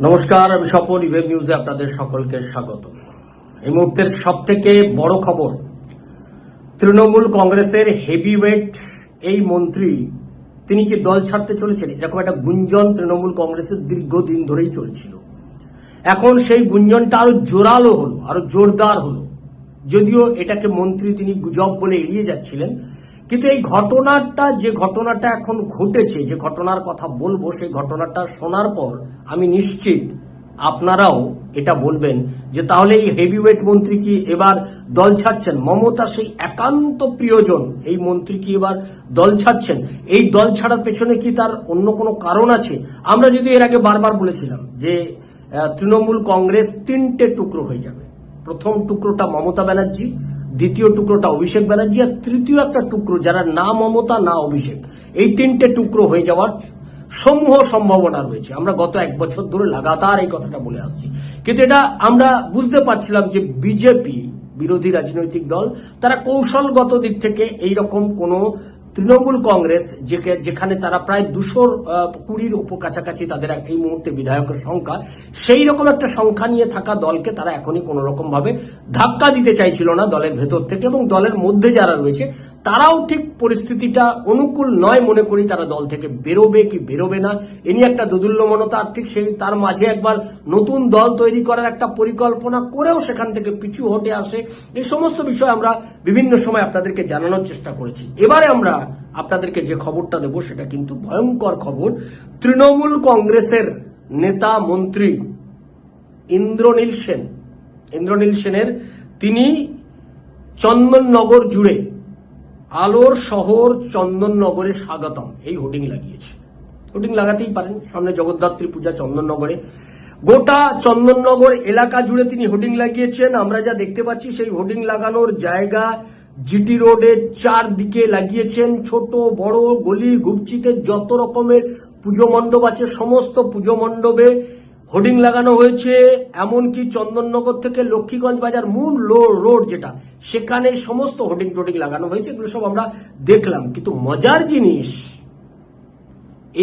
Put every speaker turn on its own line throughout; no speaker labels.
নমস্কার, আমি স্বপন ইভেব নিউজে আপনাদের সকলকে স্বাগত। এই মুহূর্তের সব থেকে বড় খবর, তৃণমূল কংগ্রেসের হেভিওয়েট এই মন্ত্রী, তিনি কি দল ছাড়তে চলেছেন? এরকম একটা গুঞ্জন তৃণমূল কংগ্রেসের দীর্ঘদিন ধরেই চলছিল। এখন সেই গুঞ্জনটা আরও জোরালো হলো, আরও জোরদার হলো। যদিও এটাকে মন্ত্রী তিনি গুজব বলে এড়িয়ে যাচ্ছিলেন কিন্তু এই ঘটনাটা, যে ঘটনাটা এখন ঘটেছে, যে ঘটনার কথা বলব, সেই ঘটনাটা শোনার পর আমি নিশ্চিত আপনারাও এটা বলবেন যে তাহলে এই হেভিওয়েট মন্ত্রী কি এবার দল ছাড়ছেন? মমতা সেই একান্ত প্রিয়জন, এই মন্ত্রী কি এবার দল ছাড়ছেন? এই দল ছাড়ার পেছনে কি তার অন্য কোনো কারণ আছে? আমরা যদি এর আগে বারবার বলেছিলাম যে তৃণমূল কংগ্রেস তিনটে টুকরো হয়ে যাবে। প্রথম টুকরোটা মমতা ব্যানার্জি দ্বিতীয় টুকরোটা অভিষেক ব্যানার্জি আর তৃতীয় একটা টুকরো যারা না মমতা, না অভিষেক। এই তিনটে টুকরো হয়ে যাওয়ার সমূহ সম্ভাবনা রয়েছে। আমরা গত এক বছর ধরে লাগাতার এই কথাটা বলে আসছি। কিন্তু এটা আমরা বুঝতে পারছিলাম যে বিজেপি, বিরোধী রাজনৈতিক দল, তারা কৌশলগত দিক থেকে এই রকম কোনো তৃণমূল কংগ্রেস যেখানে তারা প্রায় দুশোর কুড়ির উপর কাছাকাছি তাদের এই মুহূর্তে বিধায়কের সংখ্যা, সেই রকম একটা সংখ্যা নিয়ে থাকা দলকে তারা এখনই কোনো রকম ভাবে ধাক্কা দিতে চাইছিল না দলের ভেতর থেকে এবং দলের মধ্যে যারা রয়েছে তারাও ঠিক পরিস্থিতিটা অনুকূল নয় মনে করি তারা দল থেকে বেরোবে কি বেরোবে না। এ নিয়ে একটা দোদুল্যমনতা ঠিক সেই তার মাঝে একবার নতুন দল তৈরি করার একটা পরিকল্পনা করেও সেখান থেকে পিছু হটে আসে। এই সমস্ত বিষয় আমরা বিভিন্ন সময় আপনাদেরকে জানানোর চেষ্টা করেছি। এবারে আমরা আপনাদেরকে যে খবরটা দেব সেটা কিন্তু ভয়ঙ্কর খবর। তৃণমূল কংগ্রেসের নেতা মন্ত্রী ইন্দ্রনীল সেন, ইন্দ্রনীল সেনের তিনি চন্দননগর জুড়ে আলোর শহর চন্দননগরে স্বাগতম। এই হোর্ডিং লাগিয়েছে। হোর্ডিং লাগাতেই পারেন। সামনে জগদ্ধাত্রী পূজা চন্দননগরে। গোটা চন্দননগর এলাকা জুড়ে তিনি হোর্ডিং লাগিয়েছেন। আমরা যা দেখতে পাচ্ছি, সেই হোর্ডিং লাগানোর জায়গা জিটি রোডের চারদিকে লাগিয়েছেন। ছোট, বড়, গলি গুপচিতে যত রকমের পুজো মণ্ডপ আছে, সমস্ত পুজো মণ্ডপে হোর্ডিং লাগানো হয়েছে। এমনকি চন্দননগর থেকে লক্ষ্মীগঞ্জ বাজার মূল রোড যেটা সেখানে সমস্ত হোর্ডিং টোডিং লাগানো হয়েছে, এগুলো সব আমরা দেখলাম। কিন্তু মজার জিনিস,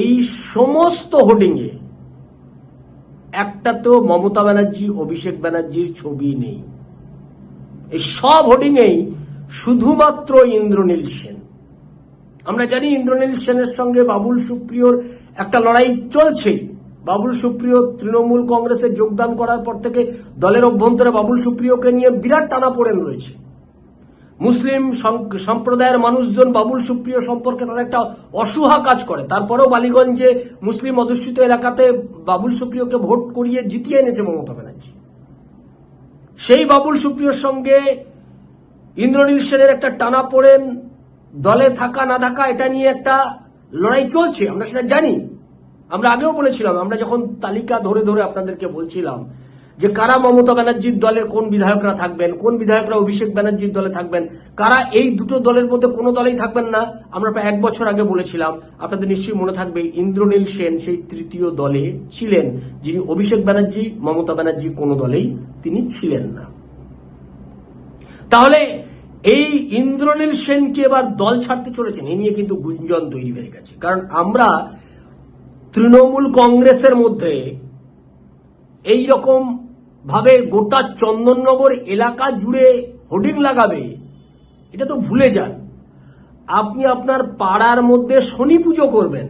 এই সমস্ত হোর্ডিংয়ে একটা তো মমতা ব্যানার্জি, অভিষেক ব্যানার্জির ছবি নেই। এই সব হোর্ডিংয়েই শুধুমাত্র ইন্দ্রনীল সেন। আমরা জানি ইন্দ্রনীল সেনের সঙ্গে বাবুল সুপ্রিয়র একটা লড়াই চলছে। বাবুল সুপ্রিয় তৃণমূল কংগ্রেসে যোগদান করার পর থেকে দলের অভ্যন্তরে বাবুল সুপ্রিয়কে নিয়ে বিরাট টানাপোড়েন রয়েছে। মুসলিম সম্প্রদায়ের মানুষজন বাবুল সুপ্রিয় সম্পর্কে তাদের একটা অসুহা কাজ করে। তারপরেও বালিগঞ্জে মুসলিম অধ্যুষিত এলাকাতে বাবুল সুপ্রিয়কে ভোট করিয়ে জিতিয়ে এনেছে মমতা ব্যানার্জি। সেই বাবুল সুপ্রিয়র সঙ্গে ইন্দ্রনীল সেনের একটা টানা পড়েন, দলে থাকা না থাকা এটা নিয়ে একটা লড়াই চলছে, আমরা সেটা জানি। আমরা আগেও বলেছিলাম, আমরা যখন তালিকা ধরে ধরে আপনাদেরকে বলছিলাম যে কারা মমতা ব্যানার্জির দলে কোন বিধায়করা থাকবেন, কোন বিধায়করা অভিষেক ব্যানার্জির দলে থাকবেন, কারা এই দুটো দলের মধ্যে কোনো দলেই থাকবেন না, আমরা প্রায় এক বছর আগে বলেছিলাম, আপনাদের নিশ্চয়ই মনে থাকবে, ইন্দ্রনীল সেন সেই তৃতীয় দলে ছিলেন, যিনি অভিষেক ব্যানার্জি, মমতা ব্যানার্জি কোনো দলেই তিনি ছিলেন না। তাহলে এই ইন্দ্রনীল সেনকে এবার দল ছাড়তে চলেছেন, এ নিয়ে কিন্তু গুঞ্জন তৈরি হয়ে গেছে। কারণ আমরা তৃণমূল কংগ্রেসের মধ্যে এই রকম ভাবে গোটা চন্দননগর এলাকা জুড়ে হোর্ডিং লাগাবে, এটা তো ভুলে যান। আপনি আপনার পাড়ার মধ্যে শনি পুজো করবেন,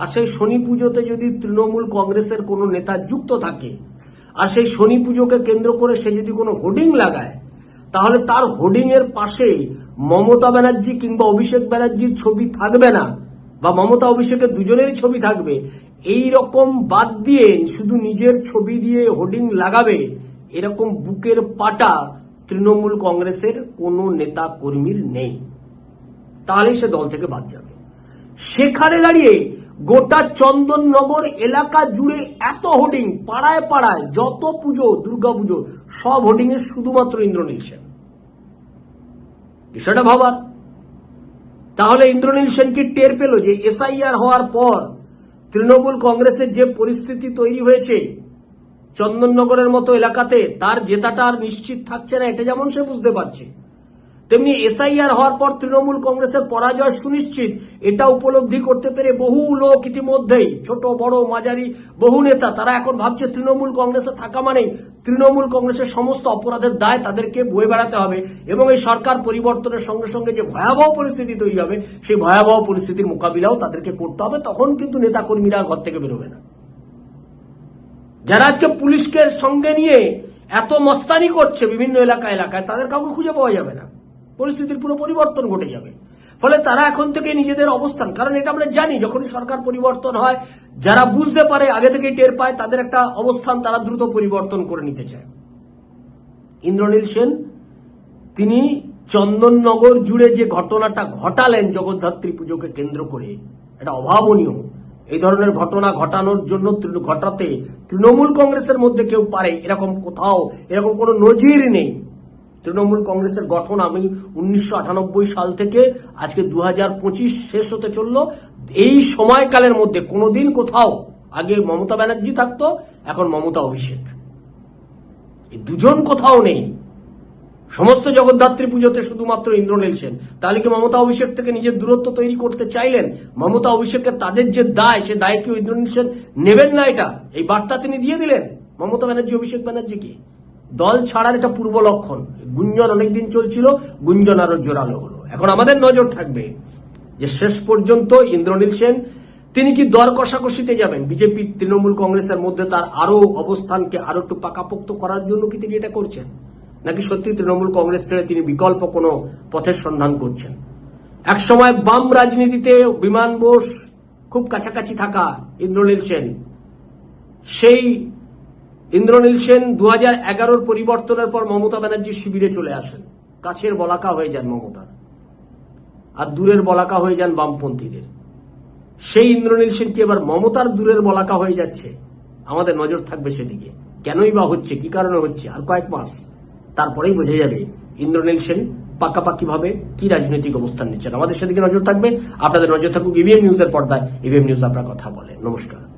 আর সেই শনি পুজোতে যদি তৃণমূল কংগ্রেসের কোনো নেতা যুক্ত থাকে, আর সেই শনি পুজোকে কেন্দ্র করে সে যদি কোনো হোর্ডিং লাগায়, তাহলে তার হোর্ডিং এর পাশে মমতা ব্যানার্জি কিংবা অভিষেক ব্যানার্জির ছবি থাকবে না, বা মমতা অভিষেকের দুজনেরই ছবি থাকবে। এই রকম বাদ দিয়ে শুধু নিজের ছবি দিয়ে হোর্ডিং লাগাবে, এরকম বুকের পাটা তৃণমূল কংগ্রেসের কোনো নেতা কর্মীর নেই। তাহলে সে দল থেকে বাদ যাবে। সেখানে দাঁড়িয়ে গোটা চন্দননগর এলাকা জুড়ে এত হোর্ডিং, পাড়ায় পাড়ায় যত পুজো, দুর্গা পুজো, সব হোর্ডিং এ শুধুমাত্র ইন্দ্রনীল সেন। বিষয়টা ভাবার। তাহলে ইন্দ্রনীল সেন কি টের পেল যে এসআইআর হওয়ার পর তৃণমূল কংগ্রেসের যে পরিস্থিতি তৈরি হয়েছে, চন্দননগরের মতো এলাকাতে তার জেতাটা আর নিশ্চিত থাকছে না, এটা যেমন সে বুঝতে পারছে। তেমনি এসআইআর হওয়ার পর তৃণমূল কংগ্রেসের পরাজয় সুনিশ্চিত। এটা উপলব্ধি করতে পেরে বহু লোক ইতিমধ্যেই, ছোট, বড়, মাঝারি, বহু নেতা, তারা এখন ভাবছে তৃণমূল কংগ্রেসে থাকা মানেই তৃণমূল কংগ্রেসের সমস্ত অপরাধের দায় তাদেরকে বয়ে বেড়াতে হবে এবং এই সরকার পরিবর্তনের সঙ্গে সঙ্গে যে ভয়াবহ পরিস্থিতি তৈরি হবে, সেই ভয়াবহ পরিস্থিতির মোকাবিলাও তাদেরকে করতে হবে। তখন কিন্তু নেতাকর্মীরা ঘর থেকে বেরোবে না। যারা আজকে পুলিশকে সঙ্গে নিয়ে এত মস্তানি করছে বিভিন্ন এলাকা এলাকায় তাদের কাউকে খুঁজে পাওয়া যাবে না। পরিস্থিতির পুরো পরিবর্তন ঘটে যাবে। ফলে তারা এখন থেকে নিজেদের অবস্থান, কারণ এটা আমরা জানি, যখনই সরকার পরিবর্তন হয়, যারা বুঝতে পারে, আগে থেকেই টের পায়, তাদের একটা অবস্থান তারা দ্রুত পরিবর্তন করে নিতে চায়। ইন্দ্রনীল সেন, তিনি চন্দননগর জুড়ে যে ঘটনাটা ঘটালেন, জগদ্ধাত্রী পুজোকে কেন্দ্র করে, এটা অভাবনীয়। এই ধরনের ঘটনা ঘটানোর জন্য ঘটাতে তৃণমূল কংগ্রেসের মধ্যে কেউ পারে, এরকম কোথাও, এরকম কোনো নজির নেই। তৃণমূল কংগ্রেসের গঠন আমি উনিশশো আটানব্বই সাল থেকে আজকে দু হাজার পঁচিশ শেষ হতে চলল। এই সময়কালের মধ্যে কোনোদিন কোথাও আগে মমতা ব্যানার্জি থাকতো, এখন মমতা অভিষেক। এই দুজন কোথাও নেই। সমস্ত জগদ্ধাত্রী পুজোতে শুধুমাত্র ইন্দ্রনীল সেন। তাহলে কি মমতা অভিষেক থেকে নিজের দূরত্ব তৈরি করতে চাইলেন? মমতা অভিষেকের তাদের যে দায়, সে দায় কি ইন্দ্রনীল সেন নেবেন না এটা? এই বার্তা তিনি দিয়ে দিলেন। মমতা ব্যানার্জি, অভিষেক ব্যানার্জিকে দল ছাড়ার এটা পূর্ব লক্ষণ। গুঞ্জন অনেকদিন চলছিল, গুঞ্জন আরও জোরালো হলো। এখন আমাদের নজর থাকবে যে শেষ পর্যন্ত ইন্দ্রনীল সেন, তিনি কি দর কষাকষিতে যাবেন? বিজেপি, তৃণমূল কংগ্রেসের মধ্যে তার আরও অবস্থানকে আরও একটু পাকাপোক্ত করার জন্য কি তিনি এটা করছেন? নাকি সত্যি তৃণমূল কংগ্রেস ছেড়ে তিনি বিকল্প কোনো পথের সন্ধান করছেন? একসময় বাম রাজনীতিতে বিমান বোস, খুব কাছাকাছি থাকা ইন্দ্রনীল সেন, সেই ইন্দ্রনীল সেন দু হাজার এগারোর পরিবর্তনের পর মমতা ব্যানার্জির শিবিরে চলে আসেন। কাছের বলাকা হয়ে যান মমতার আর দূরের বলাকা হয়ে যান বামপন্থীদের। সেই ইন্দ্রনীল সেন কি এবার মমতার দূরের বলাকা হয়ে যাচ্ছে? আমাদের নজর থাকবে সেদিকে। কেনই বা হচ্ছে? কি কারণে হচ্ছে? আর কয়েক মাস। তারপরেই বোঝা যাবে ইন্দ্রনীল সেন পাকাপাকি ভাবে কি রাজনৈতিক অবস্থান নিচ্ছেন। আমাদের সেদিকে নজর থাকবে। আপনাদের নজর থাকুক ইভিএম নিউজের পর্দায়। ইভিএম নিউজ আপনার কথা বলে। নমস্কার।